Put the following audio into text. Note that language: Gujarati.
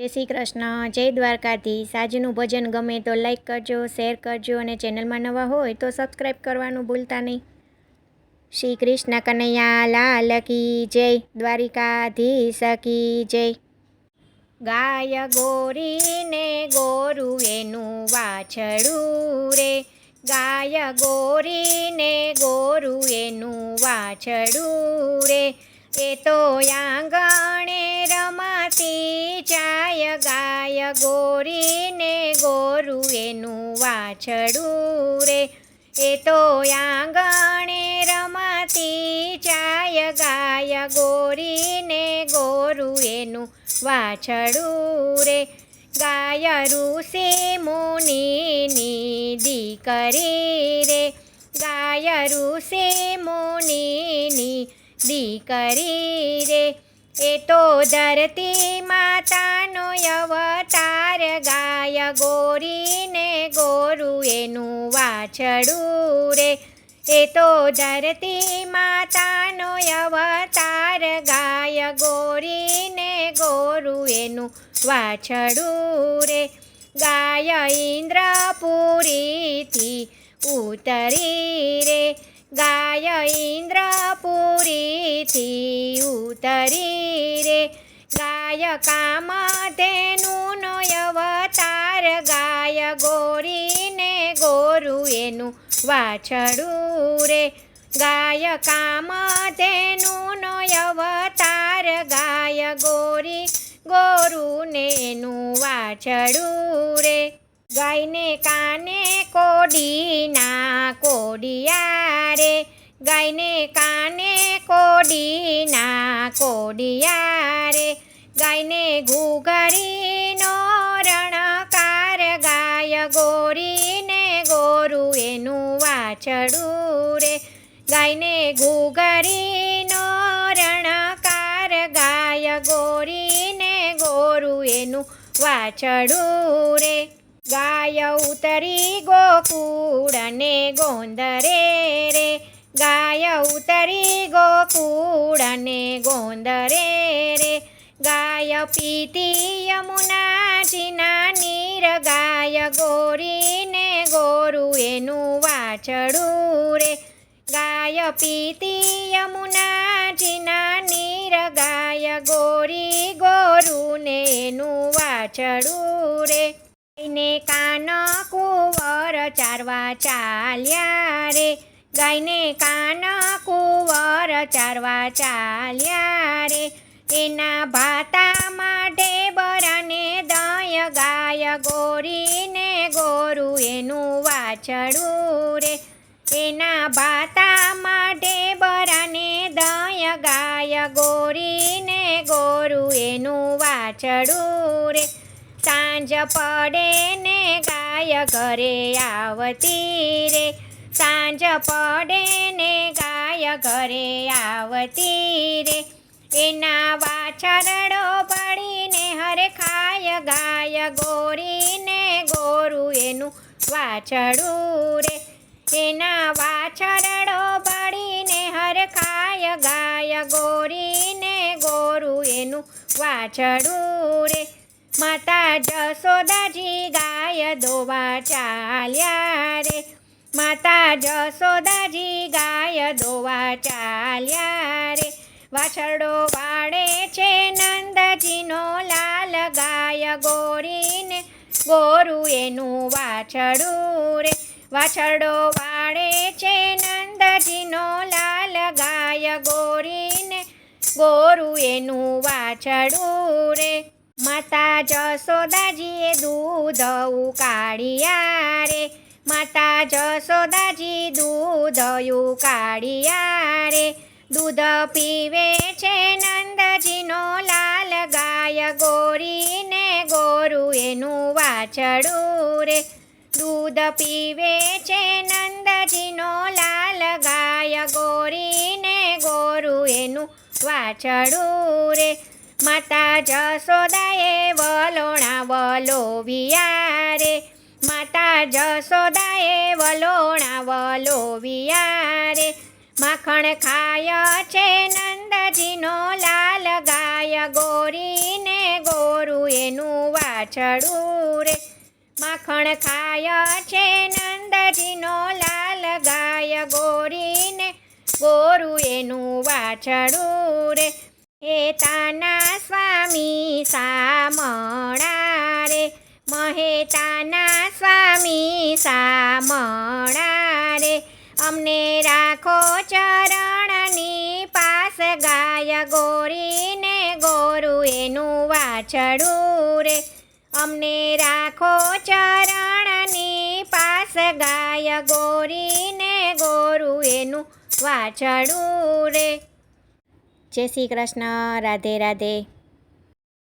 જય શ્રી કૃષ્ણ, જય દ્વારકાધીશ. આજનું ભજન ગમે તો લાઈક કરજો શેર કરજો અને ચેનલમાં નવા હોય તો સબસ્ક્રાઈબ કરવાનું ભૂલતા નહીં. શ્રી કૃષ્ણ કનૈયા, લાલ કી જય, દ્વારિકાધીશ કી જય. ગાય ગોરીને ગોરું એનું વાછડું રે. ગાય ગોરીને ગોરું એનું વાછડું રે. એ તો આંગણે રમાતી જાય ગાય ગોરીને ગોરુ એનું વાછડું રે. એ તો આંગણે રમાતી જાય, ગાય ગોરીને ગોરુ એનું વાછડું રે. ગાય ઋષિ મુનિની દીકરી રે. ગાય ઋષિ મુનિની દીકરી રે. એ તો ધરતી માતાનો અવતાર ગાય ગોરીને ગોરું એનું વાછડું રે. એ તો ધરતી માતાનો અવતાર ગાય ગોરીને ગોરું એનું વાછડું રે. ગાય ઇન્દ્રપુરીથી ઉતરી રે. ગાય ઇન્દ્રપુરીથી ઉતરી ગાય કામધેનુનો અવતાર ગાય ગોરીને ગોરુ એનું વાછડું રે. ગાય કામધેનુનો અવતાર ગાય ગોરી ગોરુને એનું વાછડું રે. ગાયને કાને કોડીના કોડિયા રે. ગાયને કાને કોડીના કોડિયા રે. ગાયને ઘૂઘરીનો રણકાર, ગાય ગોરીને ગોરુ એનું વાછડું રે. ગાયને ઘૂઘરીનો રણકાર, ગાય ગોરીને ગોરુ એનું વાછડું રે. ગાય ઉતરી ગોકુળ ને ગોંદરે રે. ગાય ઉતરી ગોકુળ ને ગોંદરે ગાય પીતી યમુનાજીના નીર ગાય ગોરીને ગોરુ એનું વાછડું રે. ગાય પીતી યમુનાજીના નીર ગાય ગોરી ગોરુને એનું વાછડું રે. ગાયને કાન કુંવર ચારવા ચાલ્યા રે. ગાયને કાન કુંવર ચારવા ચાલ્યા રે. એના ભાતા માટે બરાને દય ગાય ગોરીને ગોરુ એનું વાછડું રે. એના ભાતા માટે બરાને દય ગાય ગોરીને ગોરુ એનું વાછડું રે. સાંજ પડે ને ગાય ઘરે આવતી રે. સાંજ પડે ને ગાય ઘરે આવતી રે. એના વાછરડો પડીને હરે ખાય, ગાય ગોરીને ગોરુ એનું વાછડું રે. એના વાછરડો પડીને હર ખાય, ગાય ગોરીને ગોરુ એનું વાછડું રે. માતા જસોદાજી ગાય દોવા ચાલ્યા રે. માતા જસોદાજી ગાય દોવા ચાલ્યા રે. વાછરડો વાળે છે નંદજીનો લાલ ગાય ગોરીને. ગોરુ એનું વાછડું રે. વાછરડો વાળે છે નંદજીનો લાલ ગાય ગોરીને. ગોરુ એનું વાછડું રે. માતા જસોદાજીએ દૂધ ઉકાળિયા રે. માતા જસોદાજી દૂધ ઉકાળિયા રે. દૂધ પીવે છે નંદજીનો લાલ ગાય, ગોરીને ગોરુ એનું વાછડું રે. દૂધ પીવે છે નંદજીનો લાલ ગાય, ગોરીને ગોરુ એનું વાછડું રે. માતા જસોદાએ વલોણા વલોવિયા રે. માતા જસોદાએ વલોણા વલોવિયા રે. માખણ ખાય છે નંદજીનો લાલ ગાય, ગોરીને ગોરું એનું વાછડું રે. માખણ ખાય છે નંદજીનો લાલ ગાય, ગોરીને ગોરું એનું વાછડું રે. એ તાના સ્વામી સામણા રે મહેતાના સ્વામી સામણા રે. અમને રાખો વાછડું રે અમને રાખો ચરણની પાસ ગાય ગોરીને ગોરુ એનું વાછડું રે. જય શ્રી કૃષ્ણ. રાધે રાધે.